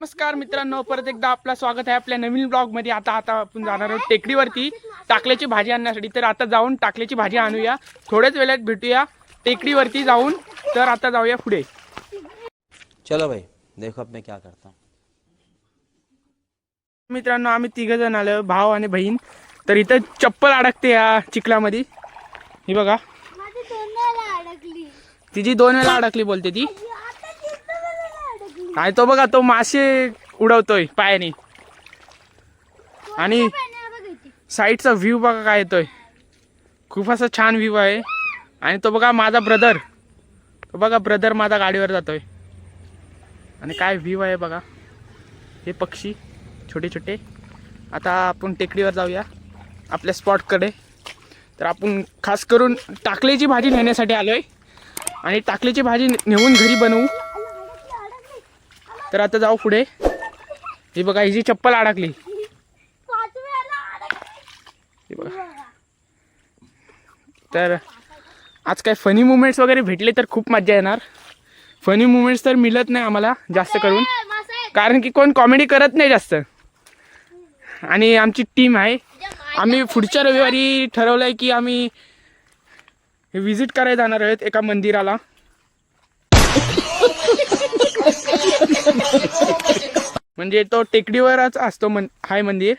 नमस्कार मित्रांनो परत एकदा आपलं स्वागत आहे आपल्या नवीन ब्लॉगमध्ये. आता आता आपण जाणार आहोत टेकडीवरती. टाकल्याची भाजी आणण्यासाठी. तर आता जाऊन टाकल्याची भाजी आणूया. थोड्याच वेळात भेटूया टेकडीवरती जाऊन. तर आता जाऊया पुढे. चलो भाई देखो अब मैं क्या करता हूँ. मित्रांनो आम्ही तिघ जण आलो भाव आणि बहीण. तर इथं चप्पल अडकते या चिखलामध्ये. ही बघा. तिची दोन वेळा अडकली बोलते ती आता तिसऱ्या वेळेला अडकली आणि तो बघा तो मासे उडवतोय पायाने. आणि साईडचा व्ह्यू बघा काय येतोय. खूप असा छान व्ह्यू आहे. आणि तो बघा माझा ब्रदर. तो बघा ब्रदर माझा गाडीवर जातोय. आणि काय व्ह्यू आहे बघा. हे पक्षी छोटे छोटे. आता आपण टेकडीवर जाऊया आपल्या स्पॉटकडे. तर आपण खास करून टाकलेची भाजी नेण्यासाठी आलोय. आणि टाकलेची भाजी नेऊन घरी बनवू. तर आता जाऊ पुढे. ही बघा हिची चप्पल अडकली. हे बघा. तर आज काय फनी मुमेंट्स वगैरे भेटले तर खूप मजा येणार. फनी मुमेंट्स तर मिळत नाही आम्हाला जास्त करून. कारण की कोण कॉमेडी करत नाही जास्त. आणि आमची टीम आहे. आम्ही पुढच्या रविवारी ठरवलं आहे की आम्ही विजिट करायला जाणार आहोत एका मंदिराला. म्हणजे तो टेकडीवरच असतो मन हाय मंदिर.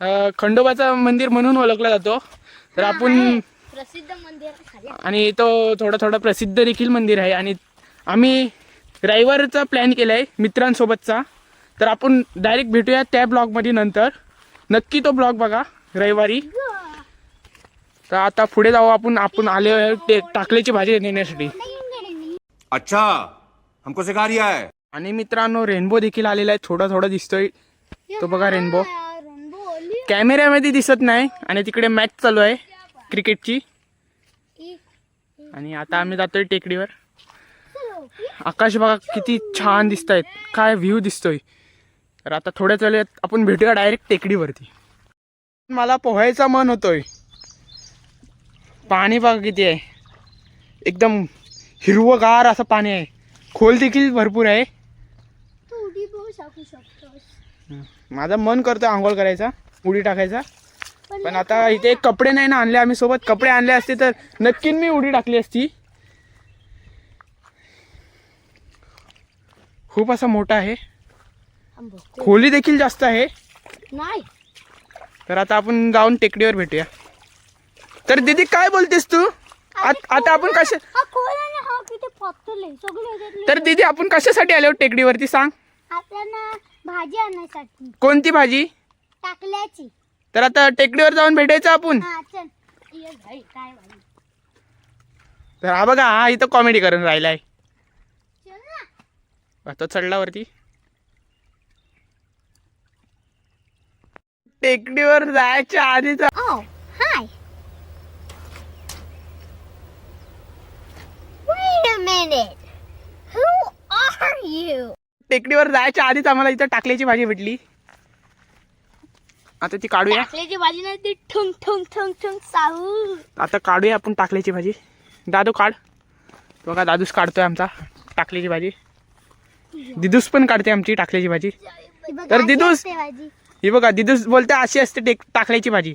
अं, खंडोबाचं मंदिर म्हणून ओळखला जातो. तर आपण प्रसिद्ध मंदिर खाली. आणि तो थोडा थोडा प्रसिद्ध देखील मंदिर आहे. आणि आम्ही रविवारचा प्लॅन केला आहे मित्रांसोबतचा. तर आपण डायरेक्ट भेटूया त्या ब्लॉगमध्ये नंतर. नक्की तो ब्लॉग बघा रविवारी. तर आता पुढे जाऊ आपण आपण आले आहे ते टाकल्याची भाजी नेण्यासाठी अच्छा हमको सिखा रिया है. आणि मित्रांनो रेनबो देखील आलेला आहे. थोडा थोडा दिसतोय. तो बघा रेनबो. कॅमेऱ्यामध्ये दिसत नाही. आणि तिकडे मॅच चालू आहे. क्रिकेटची आणि आता आम्ही जातोय टेकडीवर. आकाश बघा किती छान दिसत आहेत काय व्ह्यू दिसतोय. तर आता थोड्याच वेळात आपण भेटूया डायरेक्ट टेकडीवरती. मला पोहायचा मन होतोय. पाणी बघा किती आहे. एकदम हिरवगार असं पाणी आहे. खोल देखील भरपूर आहे. शकू शकतोस. माझं मन करतं आंघोळ करायचा उडी टाकायचा. पण आता इथे कपडे नाही ना आणले आम्ही सोबत कपडे आणले असते तर नक्की मी उडी टाकली असती. खूप असा मोठा आहे. खोली देखील जास्त आहे. नाही. तर आता आपण जाऊन टेकडीवर भेटूया. तर दीदी काय बोलतेस तू? आत- आता आपण कशा हा हा तर दीदी आपण कशासाठी आलो टेकडीवरती सांग. आपल्याला भाजी आणण्यासाठी कोणती भाजी? टाकल्याची. तर आता टेकडीवर जाऊन भेटायचं आपण. हा चल. ये भाई काय भाई तर हा बघा हा इथं कॉमेडी करून राहिलाय. चल ना. तो चढला वरती. टेकडीवर जायच्या आधीच. Wait a minute. Who are you? टेकडीवर जायच्या आधीच आम्हाला इथं टाकल्याची भाजी भेटली. आता ती काढूया. टाकल्याची भाजी नाही ती ठुंग ठुंग ठुंग ठुंग साहू. आता काढूया आपण टाकल्याची भाजी. दादू काढ. बघा दादूस काढतोय आमचा टाकल्याची भाजी. दिदूस पण काढते आमची टाकल्याची भाजी. तर दिदूस. ही बघा दिदूस बोलते अशी असते टेक टाकल्याची भाजी.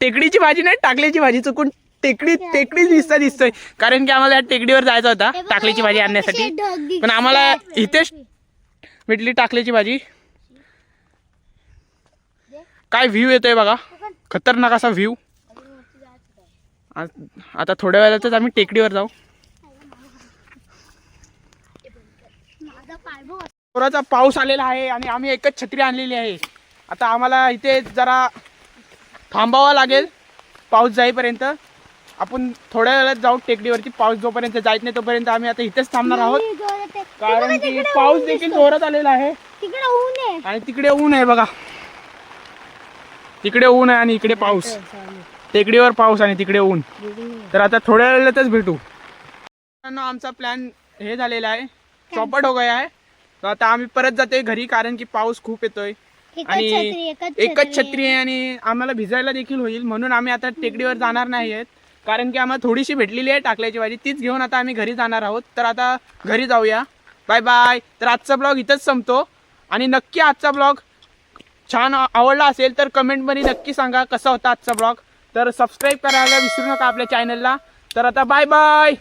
टेकडीची भाजी नाही टाकल्याची भाजी चुकून टेकडी टेकडी दिसता दिसतोय. कारण की आम्हाला या टेकडीवर जायचा होता टाकल्याची भाजी आणण्यासाठी. पण आम्हाला इथेच मिटली टाकल्याची भाजी. काय व्ह्यू येतोय बघा. खतरनाक असा व्ह्यू आता थोड्या वेळातच आम्ही टेकडीवर जाऊ. जोराचा पाऊस आलेला आहे आणि आम्ही एकच छत्री आणलेली आहे. आता आम्हाला इथे जरा थांबावं लागेल. पाऊस जाईपर्यंत. आपण थोड्या वेळात जाऊ टेकडीवरती पाऊस जोपर्यंत जायत नाही तोपर्यंत आम्ही आता इथेच थांबणार आहोत. कारण की पाऊस देखील. जोरात आलेला आहे. तिकडे ऊन आहे. आणि तिकडे ऊन आहे बघा. तिकडे ऊन आहे आणि इकडे पाऊस. टेकडीवर पाऊस आणि तिकडे ऊन. तर आता थोड्या वेळातच भेटू. आमचा प्लॅन हे झालेला आहे. चौपट हो गया आहे. तर आता आम्ही परत जातोय घरी कारण की पाऊस खूप येतोय. आणि एकच छत्री आहे आणि आम्हाला भिजायला देखील होईल. म्हणून आम्ही आता टेकडीवर जाणार नाही आहेत. कारण की आम्हाला थोडीशी भेटलेली आहे टाकल्याची भाजी. तीच घेऊन आता आम्ही घरी जाणार आहोत. तर आता घरी जाऊया. बाय बाय तर आजचा ब्लॉग इथंच संपतो. आणि नक्की आजचा ब्लॉग छान आवडला असेल तर कमेंटमध्ये नक्की सांगा कसा होता आजचा ब्लॉग तर सबस्क्राईब करायला विसरू नका आपल्या चॅनलला तर आता बाय बाय